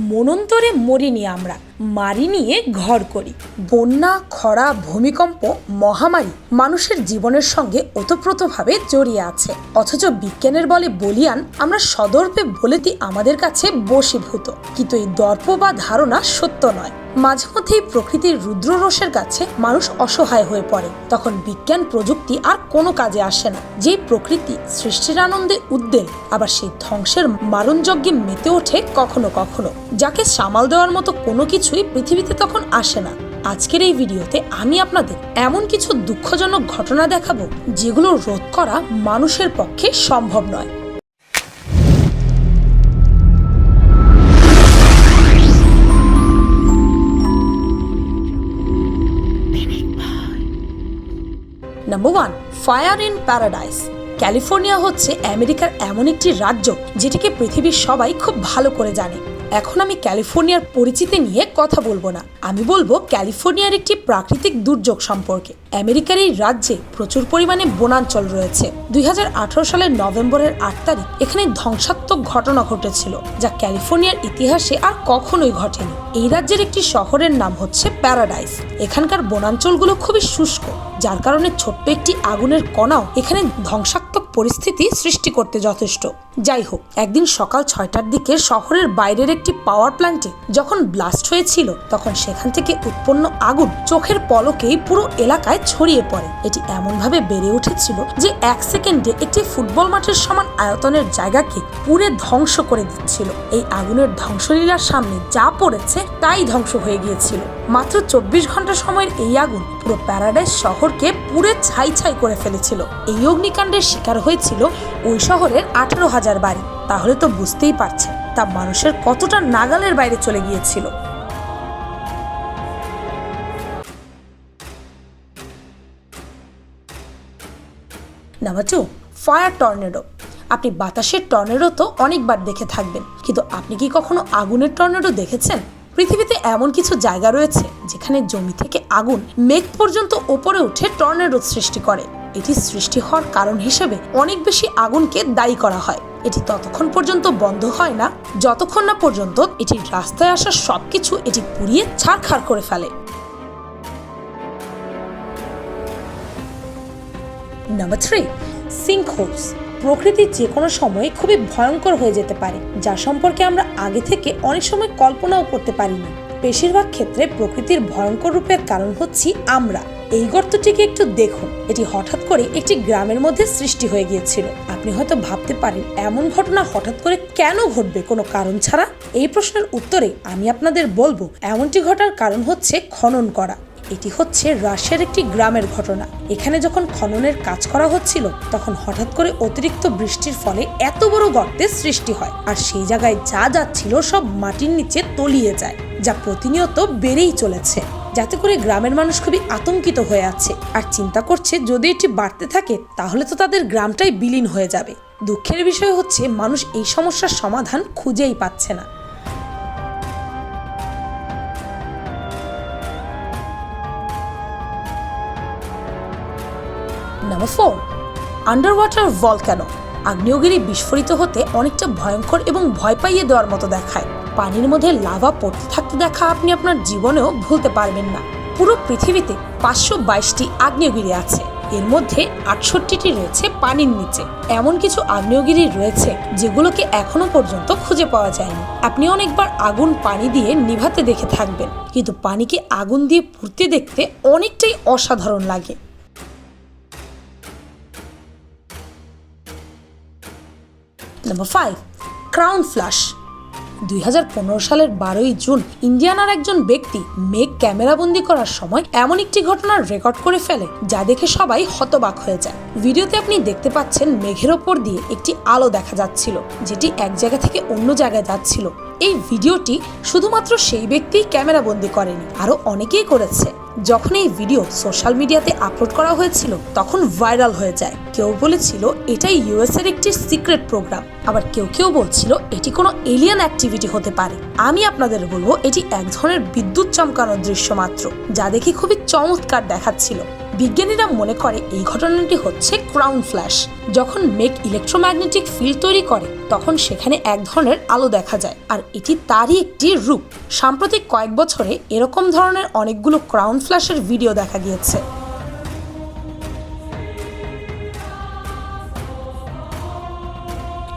মনন্তরে মরিনি আমরা। মারি নিয়ে ঘর করি। বন্যা, খরা, ভূমিকম্প, মহামারী মানুষের জীবনের সঙ্গে ওতপ্রোতভাবে জড়িয়ে আছে। অথচ বিজ্ঞানের বলে বলিয়ান, আমরা সদর্পে বলে দিই আমাদের কাছে বশীভূত। কিন্তু এই দর্প বা ধারণা সত্য নয়। মাঝে মধ্যেই প্রকৃতির রুদ্ররোষের কাছে মানুষ অসহায় হয়ে পড়ে। তখন বিজ্ঞান প্রযুক্তি আর কোনো কাজে আসে না। যেই প্রকৃতি সৃষ্টির আনন্দে উদ্দেল আবার সেই ধ্বংসের মারণযজ্ঞে মেতে ওঠে কখনো কখনো। যাকে সামাল দেওয়ার মতো কোনো কিছুই পৃথিবীতে তখন আসে না। আজকের এই ভিডিওতে আমি আপনাদের এমন কিছু দুঃখজনক ঘটনা দেখাবো, যেগুলো রোধ করা মানুষের পক্ষে সম্ভব নয়। Number one fire in Paradise California হচ্ছে আমেরিকার এমন একটি রাজ্য, যেটিকে পৃথিবীর সবাই খুব ভালো করে জানে। এখন আমি ক্যালিফোর্নিয়ার পরিচিতি নিয়ে কথা বলব না। আমি বলব ক্যালিফোর্নিয়ার একটি প্রাকৃতিক দুর্যোগ সম্পর্কে। আমেরিকার এই রাজ্যে প্রচুর পরিমাণে বনাঞ্চল রয়েছে। দুই হাজার আঠারো সালের নভেম্বরের আট তারিখ এখানে ধ্বংসাত্মক ঘটনা ঘটেছিল, যা ক্যালিফোর্নিয়ার ইতিহাসে আর কখনোই ঘটেনি। এই রাজ্যের একটি শহরের নাম হচ্ছে প্যারাডাইস। এখানকার বনাঞ্চলগুলো খুবই শুষ্ক, যার কারণে ছোট্ট একটি আগুনের কণাও এখানে ধ্বংসাত্মক পরিস্থিতি সৃষ্টি করতে যথেষ্ট। যাই হোক, একদিন সকাল ছয়টার দিকে শহরের বাইরের একটি পাওয়ার প্ল্যান্টে যখন ব্লাস্ট হয়েছিল, তখন সেখান থেকে উৎপন্ন আগুন চোখের পলকেই পুরো এলাকায় ছড়িয়ে পড়ে। এটি এমনভাবে বেড়ে উঠেছিল যে এক সেকেন্ডে একটি ফুটবল মাঠের সমান আয়তনের জায়গাকে পুরে ধ্বংস করে দিচ্ছিল। এই আগুনের ধ্বংসলীলার সামনে যা পড়েছে, তাই ধ্বংস হয়ে গিয়েছিল। মাত্র চব্বিশ ঘণ্টা সময়ের এই আগুন পুরো প্যারাডাইস শহরকে পুরে ছাই ছাই করে ফেলেছিল। এই অগ্নিকাণ্ডের শিকার হয়েছিল ওই শহরের আঠারো হাজার বাড়ি। তাহলে তো বুঝতেই পারছেন, তা মানুষের কতটা নাগালের বাইরে চলে গিয়েছিল। Number two fire tornado. আপনি বাতাসের টর্নেডো তো অনেকবার দেখে থাকবেন, কিন্তু আপনি কি কখনো আগুনের টর্নেডো দেখেছেন? পৃথিবীতে এমন কিছু জায়গা রয়েছে যেখানে জমি থেকে আগুন মেঘ পর্যন্ত ওপরে উঠে টর্নেডো সৃষ্টি করে। এটি সৃষ্টি হওয়ার কারণ হিসেবে অনেক বেশি আগুনকে দায়ী করা হয়। এটি ততক্ষণ পর্যন্ত বন্ধ হয় না, যতক্ষণ না পর্যন্ত এটির রাস্তায় আসা সবকিছু এটি পুড়িয়ে ছাড়খাড় করে ফেলে। নাম্বার থ্রি সিঙ্ক হোলস প্রকৃতি যে কোনো সময় খুবই ভয়ঙ্কর হয়ে যেতে পারে, যা সম্পর্কে আমরা আগে থেকে অনেক সময় কল্পনাও করতে পারিনি। বেশিরভাগ ক্ষেত্রে প্রকৃতির ভয়ঙ্কর রূপের কারণ হচ্ছি আমরা। এই গর্তটিকে একটু দেখুন। এটি হঠাৎ করে একটি গ্রামের মধ্যে সৃষ্টি হয়ে গিয়েছিল। আপনি হয়তো ভাবতে পারেন, এমন ঘটনা হঠাৎ করে কেন ঘটবে কোনো কারণ ছাড়া? এই প্রশ্নের উত্তরে আমি আপনাদের বলব, এমনটি ঘটার কারণ হচ্ছে খনন করা। এটি হচ্ছে রাশিয়ার একটি গ্রামের ঘটনা। এখানে যখন খননের কাজ করা হচ্ছিল, তখন হঠাৎ করে অতিরিক্ত বৃষ্টির ফলে এত বড় গর্তের সৃষ্টি হয় আর সেই জায়গায় যা যাচ্ছিল সব মাটির নিচে তলিয়ে যায়, যা প্রতিনিয়ত বেড়েই চলেছে। যাতে করে গ্রামের মানুষ খুবই আতঙ্কিত হয়ে আছে। আর চিন্তা করছে, যদি এটি বাড়তে থাকে, তাহলে তো তাদের গ্রামটাই বিলীন হয়ে যাবে। দুঃখের বিষয় হচ্ছে, মানুষ এই সমস্যার সমাধান খুঁজেই পাচ্ছে না। Number four under water volcano আগ্নেয়গিরি বিস্ফোরিত হতে অনেকটা ভয়ঙ্কর এবং ভয় পাইয়ে দেওয়ার মতো দেখায়। পানির মধ্যে লাভা পড়তে থাকতে দেখা আপনি আপনার জীবনেও ভুলতে পারবেন না। পুরো পৃথিবীতে পাঁচশো বাইশটি আগ্নেয়গিরি আছে। এর মধ্যে আটষট্টিটি রয়েছে পানির নিচে। এমন কিছু আগ্নেয়গিরি রয়েছে যেগুলোকে এখনও পর্যন্ত খুঁজে পাওয়া যায়নি। আপনি অনেকবার আগুন পানি দিয়ে নিভাতে দেখে থাকবেন। কিন্তু পানিকে আগুন দিয়ে পুড়তে দেখতে অনেকটাই অসাধারণ লাগে। নাম্বার ফাইভ ক্রাউন ফ্লাশ দুই হাজার পনেরো সালের বারোই জুন, ইন্ডিয়ানার একজন ব্যক্তি মেঘ ক্যামেরাবন্দি করার সময় এমন একটি ঘটনার রেকর্ড করে ফেলে, যা দেখে সবাই হতবাক হয়ে যায়। ভিডিওতে আপনি দেখতে পাচ্ছেন মেঘের ওপর দিয়ে একটি আলো দেখা যাচ্ছিল, যেটি এক জায়গা থেকে অন্য জায়গায় যাচ্ছিল। এই ভিডিওটি শুধুমাত্র সেই ব্যক্তিই ক্যামেরাবন্দি করেনি, আরও অনেকেই করেছে। যখন এই ভিডিও সোশ্যাল মিডিয়াতে আপলোড করা হয়েছিল, তখন ভাইরাল হয়ে যায়। কেউ বলেছিল, এটাই ইউএস এর একটি সিক্রেট প্রোগ্রাম। আবার কেউ কেউ বলছিল, এটি কোনো এলিয়ান অ্যাক্টিভিটি হতে পারে। আমি আপনাদের বলব, এটি এক ধরনের বিদ্যুৎ চমকানোর দৃশ্য মাত্র, যা দেখে খুবই চমৎকার দেখাচ্ছিল। বিজ্ঞানীরা মনে করে এই ঘটনাটি হচ্ছে ক্রাউন ফ্ল্যাশ। যখন মেঘ ইলেকট্রোম্যাগনেটিক ফিল্ড তৈরি করে, তখন সেখানে এক ধরনের আলো দেখা যায়, আর এটি তারই একটি রূপ। সাম্প্রতিক কয়েক বছরে এরকম ধরনের অনেকগুলো ক্রাউন ফ্ল্যাশের ভিডিও দেখা গিয়েছে।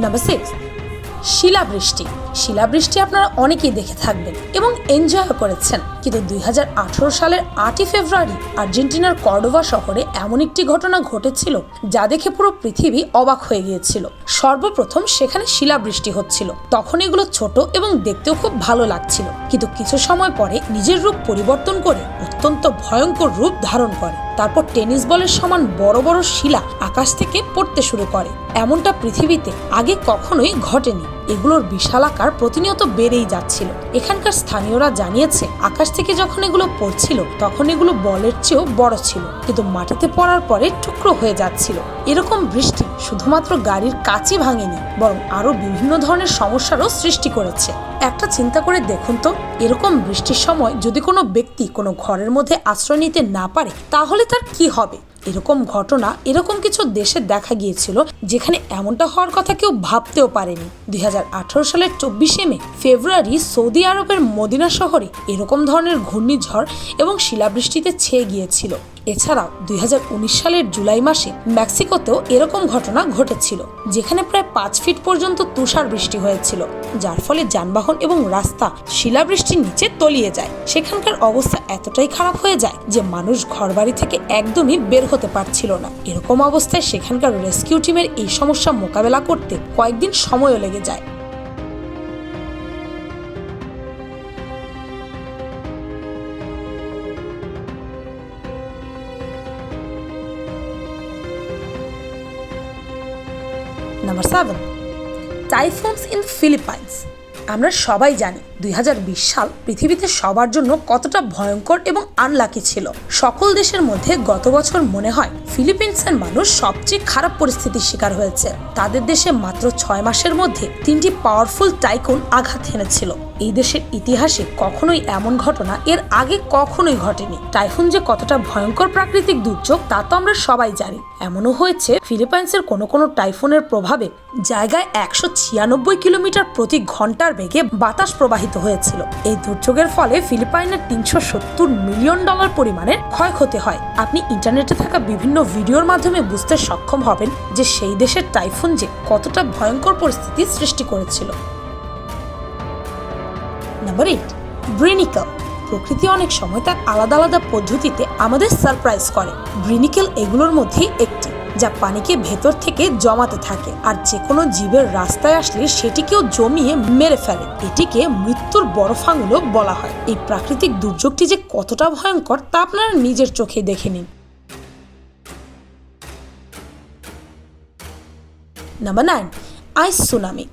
নাম্বার সিক্স শিলাবৃষ্টি। শিলাবৃষ্টি আপনারা অনেকেই দেখে থাকবেন এবং এনজয় করেছেন। কিন্তু দুই হাজার আঠারো সালের আটই ফেব্রুয়ারি আর্জেন্টিনার কর্ডোভা শহরে এমন একটি ঘটনা ঘটেছিল যা দেখে পুরো পৃথিবী অবাক হয়ে গিয়েছিল। সর্বপ্রথম সেখানে শিলাবৃষ্টি হচ্ছিল। তখন এগুলো ছোট এবং দেখতেও খুব ভালো লাগছিল। কিন্তু কিছু সময় পরে নিজের রূপ পরিবর্তন করে অত্যন্ত ভয়ঙ্কর রূপ ধারণ করে। তারপর টেনিস বলের সমান বড় বড় শিলা আকাশ থেকে পড়তে শুরু করে। এমনটা পৃথিবীতে আগে কখনোই ঘটেনি। এগুলোর বিশাল আকার প্রতিনিয়ত বেড়েই যাচ্ছিল। এখানকার স্থানীয়রা জানিয়েছে, আকাশ থেকে যখন এগুলো পড়ছিল, তখন এগুলো বলের চেয়েও বড় ছিল, কিন্তু মাটিতে পড়ার পরে টুকরো হয়ে যাচ্ছিল। এরকম বৃষ্টি শুধুমাত্র গাড়ির কাচই ভাঙেনি, বরং আরও বিভিন্ন ধরনের সমস্যারও সৃষ্টি করেছে। একটা চিন্তা করে দেখুন তো, এরকম বৃষ্টির সময় যদি কোনো ব্যক্তি কোনো ঘরের মধ্যে আশ্রয় নিতে না পারে, তাহলে তার কি হবে? এরকম ঘটনা এরকম কিছু দেশে দেখা গিয়েছিল যেখানে এমনটা হওয়ার কথা কেউ ভাবতেও পারেনি। দুই হাজার আঠারো সালের চব্বিশে মে, ফেব্রুয়ারি সৌদি আরবের মদিনা শহরে এরকম ধরনের ঘূর্ণিঝড় এবং শিলাবৃষ্টিতে ছেয়ে গিয়েছিল। এছাড়াও দু হাজার উনিশ সালের জুলাই মাসে মেক্সিকোতেও এরকম ঘটনা ঘটেছিল, যেখানে প্রায় পাঁচ ফিট পর্যন্ত তুষার বৃষ্টি হয়েছিল, যার ফলে যানবাহন এবং রাস্তা শিলাবৃষ্টির নিচে তলিয়ে যায়। সেখানকার অবস্থা এতটাই খারাপ হয়ে যায় যে মানুষ ঘরবাড়ি থেকে একদমই বের হতে পারছিল না। এরকম অবস্থায় সেখানকার রেস্কিউ টিমের এই সমস্যা মোকাবেলা করতে কয়েকদিন সময়ও লেগে যায়। Number seven typhoons in Philippines আমরা সবাই জানি দুই হাজার বিশ সাল পৃথিবীতে সবার জন্য কতটা ভয়ঙ্কর এবং আনলাকি ছিল। সকল দেশের মধ্যে গত বছর মনে হয় ফিলিপিন্সের মানুষ সবচেয়ে খারাপ পরিস্থিতির শিকার হয়েছে। তাদের দেশে মাত্র ছয় মাসের মধ্যে তিনটি পাওয়ারফুল টাইকুন আঘাত হেনেছিল এই দেশের ইতিহাসে কখনোই এমন ঘটনা এর আগে কখনোই ঘটেনি। টাইফুন যে কতটা ভয়ঙ্কর প্রাকৃতিক দুর্যোগ, তা তো আমরা সবাই জানি। এমনও হয়েছে ফিলিপাইন্সের কোনো কোনো টাইফুনের প্রভাবে জায়গায় একশো ছিয়ানব্বই কিলোমিটার প্রতি ঘণ্টার বেগে বাতাস প্রবাহিত হয়েছিল। এই দুর্যোগের ফলে ফিলিপাইনের তিনশো সত্তর মিলিয়ন ডলার পরিমাণের ক্ষয়ক্ষতি হয়। আপনি ইন্টারনেটে থাকা বিভিন্ন ভিডিওর মাধ্যমে বুঝতে সক্ষম হবেন যে সেই দেশের টাইফুন যে কতটা ভয়ঙ্কর পরিস্থিতি সৃষ্টি করেছিল। নাম্বার এইট ব্রিনিকেল প্রকৃতি অনেক সময় তার আলাদা আলাদা পদ্ধতিতে আমাদের সারপ্রাইজ করে। ব্রিনিকেল এগুলোর মধ্যে একটি যা পানিকে ভেতর থেকে জমাতে থাকে। আর যে কোনো জীবের রাস্তায় আসলে সেটিকেও জমিয়ে মেরে ফেলে। এটিকে মৃত্যুর বরফাঙ্গুলো বলা হয়। এই প্রাকৃতিক দুর্যোগটি যে কতটা ভয়ঙ্কর, তা আপনারা নিজের চোখে দেখে নিন। নাম্বার নাইন আইস সুনামি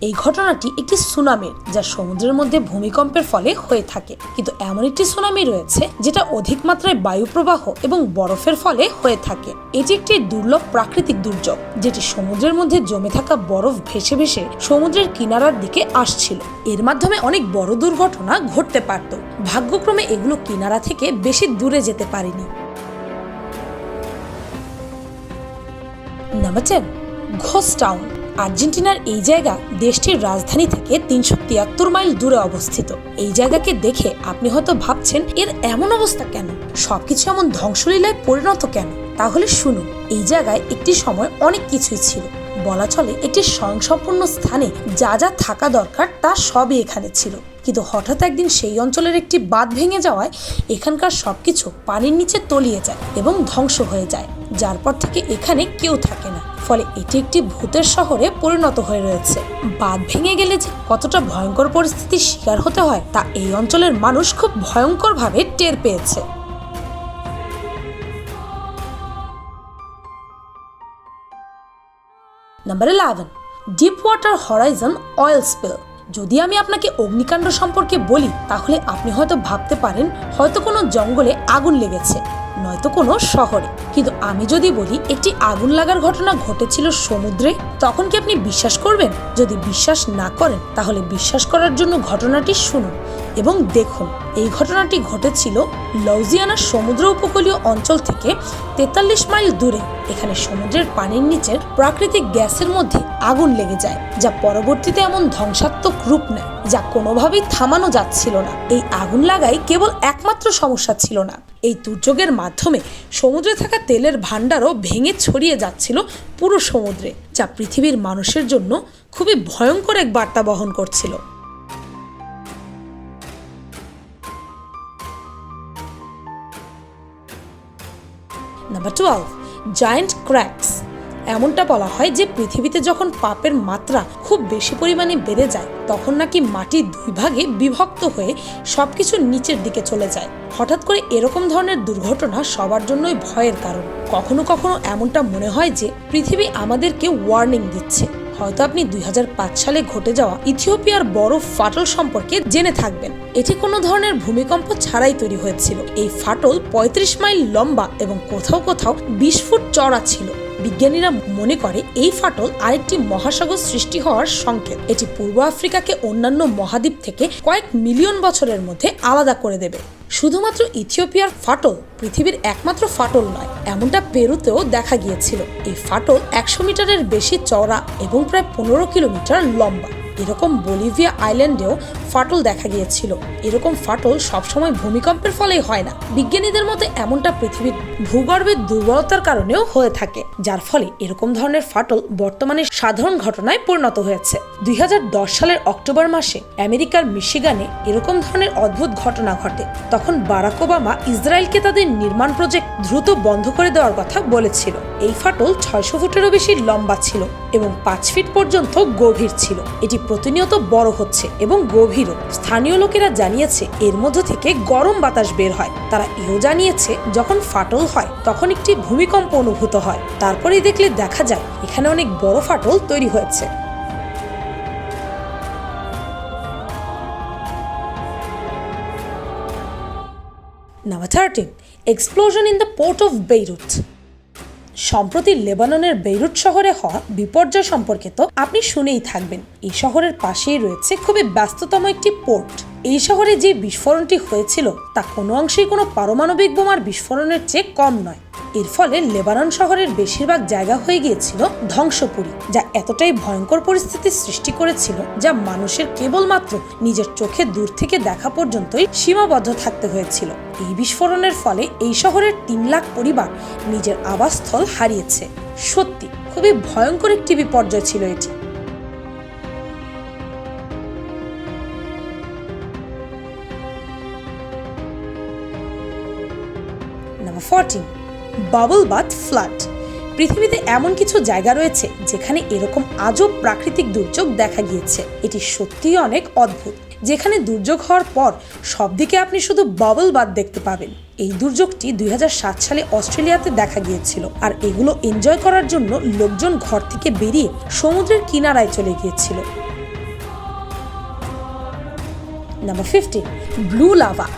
এই ঘটনাটি একটি সুনামির যা সমুদ্রের মধ্যে ভূমিকম্পের ফলে হয়ে থাকে। কিন্তু এমন একটি সুনামি রয়েছে যেটা অধিক মাত্রায় বায়ু প্রবাহ এবং বরফের ফলে হয়ে থাকে। এটি একটি দুর্লভ প্রাকৃতিক দুর্যোগ যেটি সমুদ্রের মধ্যে জমে থাকা বরফ ভেসে ভেসে সমুদ্রের কিনারার দিকে আসছিল। এর মাধ্যমে অনেক বড় দুর্ঘটনা ঘটতে পারত। ভাগ্যক্রমে এগুলো কিনারা থেকে বেশি দূরে যেতে পারেনি। নাম্বার টেন ঘোষ টাউন। আর্জেন্টিনার এই জায়গা দেশটির রাজধানী থেকে তিনশো তিয়াত্তর মাইল দূরে অবস্থিত। এই জায়গাকে দেখে আপনি হয়তো ভাবছেন, এর এমন অবস্থা কেন? সবকিছু এমন ধ্বংসলীলায় পরিণত কেন? তাহলে শুনুন, এই জায়গায় একটি সময় অনেক কিছুই ছিল। বলা চলে, একটি স্বয়ংসম্পূর্ণ স্থানে যা যা থাকা দরকার তা সবই এখানে ছিল। কিন্তু হঠাৎ একদিন সেই অঞ্চলের একটি বাঁধ ভেঙে যাওয়ায় এখানকার সবকিছু পানির নিচে তলিয়ে যায় এবং ধ্বংস হয়ে যায়। যার পর থেকে এখানে কেউ থাকে না। ফলে এটি একটি ভূতের শহরে পরিণত হয়ে রয়েছে। বাঁধ ভেঙে গেলে যে কতটা ভয়ঙ্কর পরিস্থিতির শিকার হতে হয় তা এই অঞ্চলের মানুষ খুব ভয়ঙ্করভাবে টের পেয়েছে। Number eleven deep water horizon oil spill যদি আমি আপনাকে অগ্নিকাণ্ড সম্পর্কে বলি, তাহলে আপনি হয়তো ভাবতে পারেন, হয়তো কোনো জঙ্গলে আগুন লেগেছে, নয়তো কোনো শহরে। কিন্তু আমি যদি বলি, একটি আগুন লাগার ঘটনা ঘটেছিল সমুদ্রে, তখন কি আপনি বিশ্বাস করবেন? যদি বিশ্বাস না করেন, তাহলে বিশ্বাস করার জন্য ঘটনাটি শুনুন। এবং দেখুন, এই ঘটনাটি ঘটেছিল লউজিয়ানার সমুদ্র উপকূলীয় অঞ্চল থেকে তেতাল্লিশ মাইল দূরে। এখানে সমুদ্রের পানির নিচের প্রাকৃতিক গ্যাসের মধ্যে আগুন লেগে যায়, যা পরবর্তীতে এমন ধ্বংসাত্মক রূপ নেয়, যা কোনোভাবেই থামানো যাচ্ছিল না। এই আগুন লাগাই কেবল একমাত্র সমস্যা ছিল না। এই দুর্যোগের মাধ্যমে সমুদ্রে থাকা তেলের ভাণ্ডারও ভেঙে ছড়িয়ে যাচ্ছিল পুরো সমুদ্রে, যা পৃথিবীর মানুষের জন্য খুবই ভয়ঙ্কর এক বার্তা বহন করছিল। নাম্বার টুয়েলভ জায়েন্ট ক্র্যাকস এমনটা বলা হয় যে পৃথিবীতে যখন পাপের মাত্রা খুব বেশি পরিমাণে বেড়ে যায়, তখন নাকি মাটি দুই ভাগে বিভক্ত হয়ে সবকিছু নিচের দিকে চলে যায়। হঠাৎ করে এরকম ধরনের দুর্ঘটনা সবার জন্যই ভয়ের কারণ। কখনো কখনো এমনটা মনে হয় যে পৃথিবী আমাদেরকে ওয়ার্নিং দিচ্ছে। হয়তো আপনি দুই হাজার পাঁচ সালে ঘটে যাওয়া ইথিওপিয়ার বড় ফাটল সম্পর্কে জেনে থাকবেন। এটি কোনো ধরনের ভূমিকম্প ছাড়াই তৈরি হয়েছিল। এই ফাটল ৩৫ মাইল লম্বা এবং কোথাও কোথাও বিশ ফুট চড়া ছিল। বিজ্ঞানীরা মনে করে এই ফাটল আরেকটি মহাসাগর সৃষ্টি হওয়ার সংকেত। এটি পূর্ব আফ্রিকাকে অন্যান্য মহাদ্বীপ থেকে কয়েক মিলিয়ন বছরের মধ্যে আলাদা করে দেবে। শুধুমাত্র ইথিওপিয়ার ফাটল পৃথিবীর একমাত্র ফাটল নয়, এমনটা পেরুতেও দেখা গিয়েছিল। এই ফাটল একশো মিটারের বেশি চওড়া এবং প্রায় পনেরো কিলোমিটার লম্বা। এরকম বলিভিয়া আইল্যান্ডেও ফাটল দেখা গিয়েছিল। এরকম ফাটল সবসময় ভূমিকম্পের ফলেই হয় না। বিজ্ঞানীদের মতে এমনটা পৃথিবীর ভূগর্ভের দুর্বলতার কারণেও হয়ে থাকে, যার ফলে এরকম ধরনের ফাটল বর্তমানে সাধারণ ঘটনায় পরিণত হয়েছে। দুই হাজার দশ সালের অক্টোবর মাসে আমেরিকার মিশিগানে এরকম ধরনের অদ্ভুত ঘটনা ঘটে। তখন বারাক ওবামা ইসরায়েলকে তাদের নির্মাণ প্রজেক্ট দ্রুত বন্ধ করে দেওয়ার কথা বলেছিল। এই ফাটল ছয়শো ফুটেরও বেশি লম্বা ছিল এবং পাঁচ ফিট পর্যন্ত গভীর ছিল। এটি প্রতিনিয়ত বড় হচ্ছে এবং গভীরও। স্থানীয় লোকেরা জানিয়েছে, এর মধ্য থেকে গরম বাতাস বের হয়। তারা এও জানিয়েছে, যখন ফাটল হয়, তখন একটি ভূমিকম্প অনুভূত হয়। তারপরেই দেখলে দেখা যায়, এখানে অনেক বড় ফাটল তৈরি হয়েছে। Number thirteen explosion in the port of Beirut সম্প্রতি লেবাননের বেইরুট শহরে হওয়া বিপর্যয় সম্পর্কে তো আপনি শুনেই থাকবেন। এই শহরের পাশেই রয়েছে খুবই ব্যস্ততম একটি পোর্ট। এই শহরে যে বিস্ফোরণটি হয়েছিল, তা কোনো অংশেই কোনো পারমাণবিক বোমার বিস্ফোরণের চেয়ে কম নয়। এর ফলে লেবানন শহরের বেশিরভাগ জায়গা হয়ে গিয়েছিল ধ্বংসপুরী, যা এতটাই ভয়ঙ্কর পরিস্থিতির সৃষ্টি করেছিল যা মানুষের কেবলমাত্র নিজের চোখে দূর থেকে দেখা পর্যন্তই সীমাবদ্ধ থাকতে হয়েছিল। এই বিস্ফোরণের ফলে এই শহরের তিন লাখ পরিবার নিজের আবাসস্থল হারিয়েছে। সত্যি, খুবই ভয়ঙ্কর একটি বিপর্যয় ছিল এটি। Fourteen bubble bath flood. পৃথিবীতে এমন কিছু জায়গা রয়েছে যেখানে এরকম আজব প্রাকৃতিক দুর্যোগ দেখা গিয়েছে। এটি সত্যিই অনেক অদ্ভুত। যেখানে দুর্যোগ হওয়ার পর সব দিকে আপনি শুধু বাবল বাথ দেখতে পাবেন। এই দুর্যোগটি দুই হাজার সাত সালে অস্ট্রেলিয়াতে দেখা গিয়েছিল আর এগুলো এনজয় করার জন্য লোকজন ঘর থেকে বেরিয়ে সমুদ্রের কিনারায় চলে গিয়েছিল। Number fifteen, blue lava.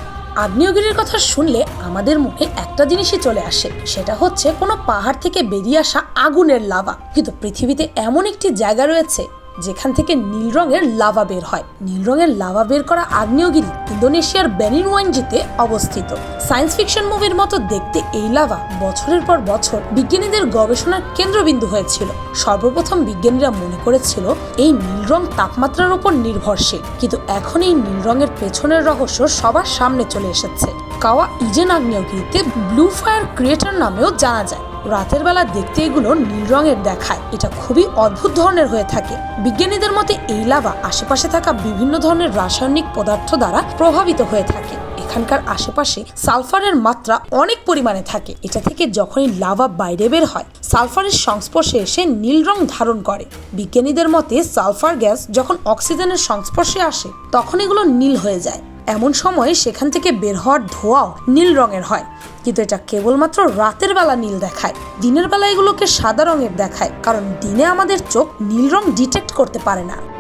আগ্নেয়গিরির কথা শুনলে আমাদের মনে একটা জিনিসই চলে আসে, সেটা হচ্ছে কোনো পাহাড় থেকে বেরিয়ে আসা আগুনের লাভা। কিন্তু পৃথিবীতে এমন একটি জায়গা রয়েছে যেখান থেকে নীল রঙের লাভা বের হয়। নীল রঙের লাভা বের করা আগ্নেয়গিরি ইন্দোনেশিয়ার বেনিনওয়াইনজিতে অবস্থিত। সায়েন্স ফিকশন মুভির মতো দেখতে এই লাভা বছরের পর বছর বিজ্ঞানীদের গবেষণার কেন্দ্রবিন্দু হয়েছিল। সর্বপ্রথম বিজ্ঞানীরা মনে করেছিল, এই নীল রং তাপমাত্রার উপর নির্ভরশীল। কিন্তু এখন এই নীল রঙের পেছনের রহস্য সবার সামনে চলে এসেছে। কাওয়া ইজেন আগ্নেয়গিরিতে ব্লু ফায়ার ক্রিয়েটার নামেও জানা যায়। রাতের বেলা দেখতে এগুলো নীল রঙের দেখায়। এটা খুবই অদ্ভুত ধরনের হয়ে থাকে। বিজ্ঞানীদের মতে এই লাভা আশেপাশে থাকা বিভিন্ন ধরনের রাসায়নিক পদার্থ দ্বারা প্রভাবিত হয়ে থাকে। এখানকার আশেপাশে সালফারের মাত্রা অনেক পরিমাণে থাকে। এটা থেকে যখনই লাভা বাইরে বের হয়, সালফারের সংস্পর্শে এসে নীল রং ধারণ করে। বিজ্ঞানীদের মতে সালফার গ্যাস যখন অক্সিজেনের সংস্পর্শে আসে, তখন এগুলো নীল হয়ে যায়। এমন সময় সেখান থেকে বের হওয়ার ধোঁয়াও নীল রঙের হয়। কিন্তু এটা কেবলমাত্র রাতের বেলা নীল দেখায়। দিনের বেলা এগুলোকে সাদা রঙের দেখায়। কারণ দিনে আমাদের চোখ নীল রং ডিটেক্ট করতে পারে না।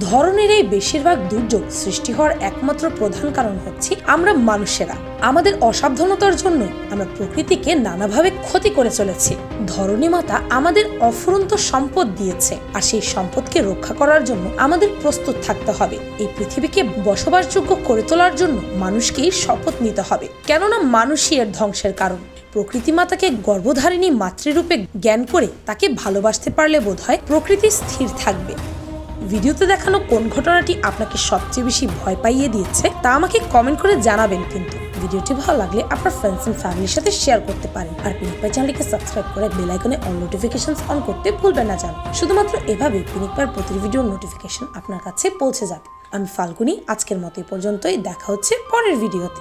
ধরনের এই বেশিরভাগ দুর্যোগ সৃষ্টি হওয়ার একমাত্র প্রধান কারণ হচ্ছে আমরা মানুষেরা। আমাদের অসাবধানতার জন্য আমরা প্রকৃতিকে নানাভাবে ক্ষতি করে চলেছি। ধরণী মাতা আমাদের অফুরন্ত সম্পদ দিয়েছে আর সেই সম্পদকে রক্ষা করার জন্য আমাদের প্রস্তুত থাকতে হবে। এই পৃথিবীকে বসবাসযোগ্য করে তোলার জন্য মানুষকেই শপথ নিতে হবে। কেননা মানুষই এর ধ্বংসের কারণ। প্রকৃতি মাতাকে গর্ভধারিণী মাতৃরূপে জ্ঞান করে তাকে ভালোবাসতে পারলে বোধ হয় প্রকৃতি স্থির থাকবে। ভিডিওতে দেখানো কোন ঘটনাটি আপনাকে সবচেয়ে বেশি ভয় পাইয়ে দিয়েছে তা আমাকে কমেন্ট করে জানাবেন কিন্তু। ভিডিওটি ভালো লাগলে আপনার ফ্রেন্ডস এন্ড ফ্যামিলির সাথে শেয়ার করতে পারেন। আর পিনিক পাই চ্যানেলটিকে সাবস্ক্রাইব করে বেল আইকনে অল নোটিফিকেশন অন করতে ভুলবেন না জান। শুধুমাত্র এভাবে পিনিক পার প্রতি ভিডিওর নোটিফিকেশন আপনার কাছে পৌঁছে যাবে। আমি ফাল্গুনি, আজকের মতো এই পর্যন্তই। দেখা হচ্ছে পরের ভিডিওতে